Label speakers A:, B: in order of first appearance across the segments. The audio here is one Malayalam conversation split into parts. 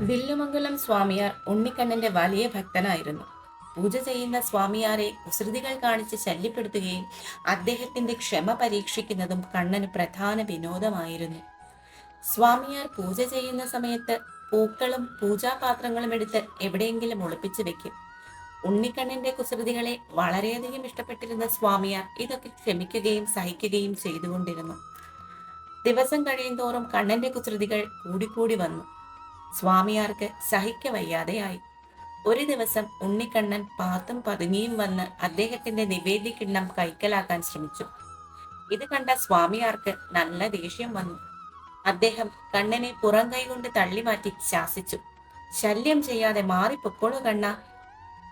A: വില്ലുമംഗലം സ്വാമിയാർ ഉണ്ണിക്കണ്ണന്റെ വലിയ ഭക്തനായിരുന്നു. പൂജ ചെയ്യുന്ന സ്വാമിയാരെ കുസൃതികൾ കാണിച്ച് ശല്യപ്പെടുത്തുകയും അദ്ദേഹത്തിന്റെ ക്ഷമ പരീക്ഷിക്കുന്നതും കണ്ണന് പ്രധാന വിനോദമായിരുന്നു. സ്വാമിയാർ പൂജ ചെയ്യുന്ന സമയത്ത് പൂക്കളും പൂജാപാത്രങ്ങളും എടുത്ത് എവിടെയെങ്കിലും ഒളിപ്പിച്ചു വെക്കും. ഉണ്ണിക്കണ്ണന്റെ കുസൃതികളെ വളരെയധികം ഇഷ്ടപ്പെട്ടിരുന്ന സ്വാമിയാർ ഇതൊക്കെ ക്ഷമിക്കുകയും സഹിക്കുകയും ചെയ്തുകൊണ്ടിരുന്നു. ദിവസം കഴിയും തോറും കണ്ണന്റെ കുസൃതികൾ കൂടിക്കൂടി വന്നു. സ്വാമിയാർക്ക് സഹിക്ക വയ്യാതെയായി. ഒരു ദിവസം ഉണ്ണിക്കണ്ണൻ പാത്തും പതുങ്ങിയും വന്ന് അദ്ദേഹത്തിന്റെ നിവേദിക്കിണ്ണം കൈക്കലാക്കാൻ ശ്രമിച്ചു. ഇത് കണ്ട സ്വാമിയാർക്ക് നല്ല ദേഷ്യം വന്നു. അദ്ദേഹം കണ്ണനെ പുറം കൈകൊണ്ട് തള്ളിമാറ്റി ശാസിച്ചു. ശല്യം ചെയ്യാതെ മാറിപ്പൊക്കോളൂ കണ്ണ.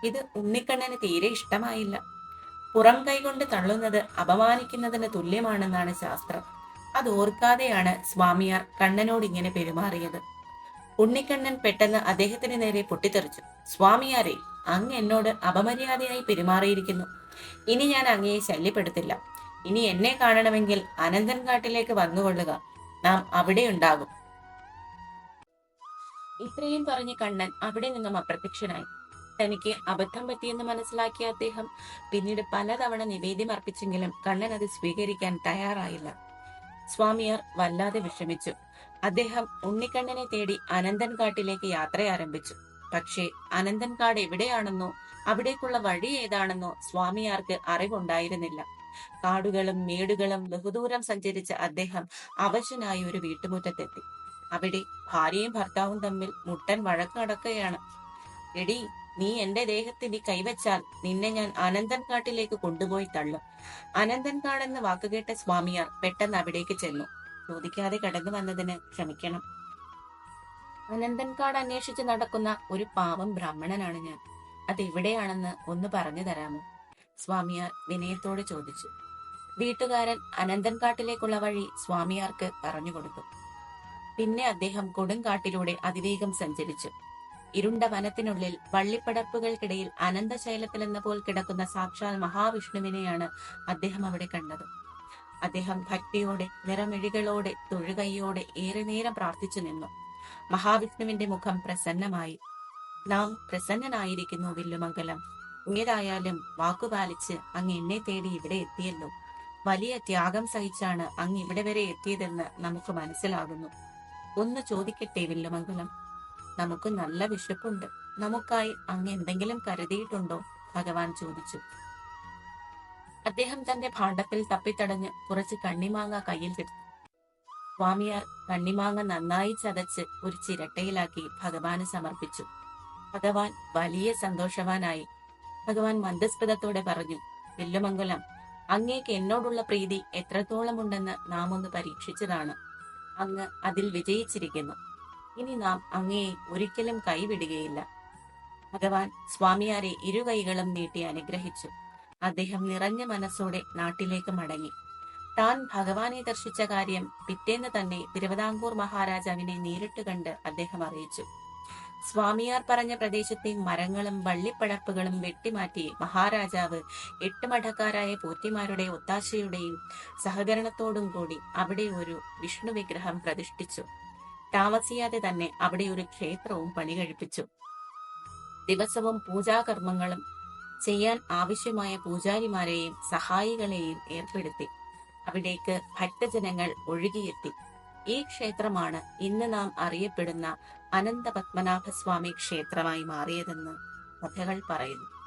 A: ഇത് ഉണ്ണിക്കണ്ണന് തീരെ ഇഷ്ടമായില്ല. പുറം കൈകൊണ്ട് തള്ളുന്നത് അപമാനിക്കുന്നതിന് തുല്യമാണെന്നാണ് ശാസ്ത്രം. അതോർക്കാതെയാണ് സ്വാമിയാർ കണ്ണനോട് ഇങ്ങനെ പെരുമാറിയത്. ഉണ്ണിക്കണ്ണൻ പെട്ടെന്ന് അദ്ദേഹത്തിന് നേരെ പൊട്ടിത്തെറിച്ചു. സ്വാമിയാരെ അങ്ങ് എന്നോട് അപമര്യാദയായി പെരുമാറിയിരിക്കുന്നു. ഇനി ഞാൻ അങ്ങയെ ശല്യപ്പെടുത്തില്ല. ഇനി എന്നെ കാണണമെങ്കിൽ അനന്തൻകാട്ടിലേക്ക് വന്നുകൊള്ളുക. നാം അവിടെ ഉണ്ടാകും. ഇത്രയും പറഞ്ഞ് കണ്ണൻ അവിടെ നിന്നും അപ്രത്യക്ഷനായി. തനിക്ക് അബദ്ധം പറ്റിയെന്ന് മനസ്സിലാക്കിയ അദ്ദേഹം പിന്നീട് പലതവണ നിവേദ്യം അർപ്പിച്ചെങ്കിലും കണ്ണൻ അത് സ്വീകരിക്കാൻ തയ്യാറായില്ല. സ്വാമിയാർ വല്ലാതെ വിഷമിച്ചു. അദ്ദേഹം ഉണ്ണിക്കണ്ണനെ തേടി അനന്തൻകാട്ടിലേക്ക് യാത്ര ആരംഭിച്ചു പക്ഷേ അനന്തൻകാട് എവിടെയാണെന്നോ അവിടേക്കുള്ള വഴി ഏതാണെന്നോ സ്വാമിയാർക്ക് അറിവുണ്ടായിരുന്നില്ല. കാടുകളും മേടുകളും ബഹുദൂരം സഞ്ചരിച്ച അദ്ദേഹം അവശനായ ഒരു വീട്ടുമുറ്റത്തെത്തി. അവിടെ ഭാര്യയും ഭർത്താവും തമ്മിൽ മുട്ടൻ വഴക്കടക്കുകയാണ് എടി നീ എന്റെ ദേഹത്തിൽ കൈവച്ചാൽ നിന്നെ ഞാൻ അനന്തൻകാട്ടിലേക്ക് കൊണ്ടുപോയി തള്ളും. അനന്തൻകാട് എന്ന് വാക്കുകേട്ട സ്വാമിയാർ പെട്ടെന്ന് അവിടേക്ക് ചെന്നു. ചോദിക്കാതെ കടന്നു വന്നതിന് ക്ഷമിക്കണം. അനന്തൻകാട് അന്വേഷിച്ച് നടക്കുന്ന ഒരു പാവം ബ്രാഹ്മണനാണ് ഞാൻ. അതെവിടെയാണെന്ന് ഒന്ന് പറഞ്ഞു തരാമോ? സ്വാമിയാർ വിനയത്തോട് ചോദിച്ചു. വീട്ടുകാരൻ അനന്തൻകാട്ടിലേക്കുള്ള വഴി സ്വാമിയാർക്ക് പറഞ്ഞു കൊടുത്തു. പിന്നെ അദ്ദേഹം കൊടുങ്കാട്ടിലൂടെ അതിവേഗം സഞ്ചരിച്ചു. ഇരുണ്ട വനത്തിനുള്ളിൽ വള്ളിപ്പടർപ്പുകൾക്കിടയിൽ അനന്തശൈലത്തിലെന്ന പോൽ കിടക്കുന്ന സാക്ഷാൽ മഹാവിഷ്ണുവിനെയാണ് അദ്ദേഹം അവിടെ കണ്ടത്. അദ്ദേഹം ഭക്തിയോടെ നിറമിഴികളോടെ തൊഴുകൈയോടെ ഏറെ നേരം പ്രാർത്ഥിച്ചു നിന്നു. മഹാവിഷ്ണുവിന്റെ മുഖം പ്രസന്നമായി. നാം പ്രസന്നനായിരിക്കുന്നു വില്ലുമംഗലം. ഏതായാലും വാക്കുപാലിച്ച് അങ്ങ് എന്നെ തേടി ഇവിടെ എത്തിയല്ലോ. വലിയ ത്യാഗം സഹിച്ചാണ് അങ്ങ് ഇവിടെ വരെ എത്തിയതെന്ന് നമുക്ക് മനസ്സിലാകുന്നു. ഒന്ന് ചോദിക്കട്ടെ വില്ലുമംഗലം? നമുക്ക് നല്ല വിശപ്പുണ്ട്. നമുക്കായി അങ്ങ് എന്തെങ്കിലും കരുതിയിട്ടുണ്ടോ? ഭഗവാൻ ചോദിച്ചു. അദ്ദേഹം തന്റെ ഭാണ്ഡത്തിൽ തപ്പിത്തടഞ്ഞ് കുറച്ച് കണ്ണിമാങ്ങ കയ്യിൽ കിടത്തി സ്വാമിയാർ കണ്ണിമാങ്ങ നന്നായി ചതച്ച് ഒരു ചിരട്ടയിലാക്കി ഭഗവാന് സമർപ്പിച്ചു. ഭഗവാൻ വലിയ സന്തോഷവാനായി. ഭഗവാൻ മന്ദസ്പദത്തോടെ പറഞ്ഞു വില്ലുമംഗലം അങ്ങേക്ക് എന്നോടുള്ള പ്രീതി എത്രത്തോളം ഉണ്ടെന്ന് നാം ഒന്ന് പരീക്ഷിച്ചതാണ്. അങ്ങ് അതിൽ വിജയിച്ചിരിക്കുന്നു. ഇനി നാം അങ്ങയെ ഒരിക്കലും കൈവിടുകയില്ല. ഭഗവാൻ സ്വാമിയാരെ ഇരുകൈകളും നീട്ടി അനുഗ്രഹിച്ചു. അദ്ദേഹം നിറഞ്ഞ മനസ്സോടെ നാട്ടിലേക്ക് മടങ്ങി. താൻ ഭഗവാനെ ദർശിച്ച കാര്യം പിറ്റേന്ന് തന്നെ തിരുവിതാംകൂർ മഹാരാജാവിനെ നേരിട്ട് കണ്ട് അദ്ദേഹം അറിയിച്ചു. സ്വാമിയാർ പറഞ്ഞ പ്രദേശത്തെ മരങ്ങളും വള്ളിപ്പഴപ്പുകളും വെട്ടിമാറ്റി മഹാരാജാവ് എട്ട് മഠക്കാരായ പോറ്റിമാരുടെ ഒത്താശയുടെയും സഹകരണത്തോടും കൂടി അവിടെ ഒരു വിഷ്ണു വിഗ്രഹം പ്രതിഷ്ഠിച്ചു. താമസിയാതെ തന്നെ അവിടെ ഒരു ക്ഷേത്രവും പണി കഴിപ്പിച്ചു ദിവസവും പൂജാകർമ്മങ്ങളും ചെയ്യാൻ ആവശ്യമായ പൂജാരിമാരെയും സഹായികളെയും ഏർപ്പെടുത്തി. അവിടേക്ക് ഭക്തജനങ്ങൾ ഒഴുകിയെത്തി. ഈ ക്ഷേത്രമാണ് ഇന്ന് നാം അറിയപ്പെടുന്ന അനന്തപത്മനാഭസ്വാമി ക്ഷേത്രമായി മാറിയതെന്ന് കഥകൾ പറയുന്നു.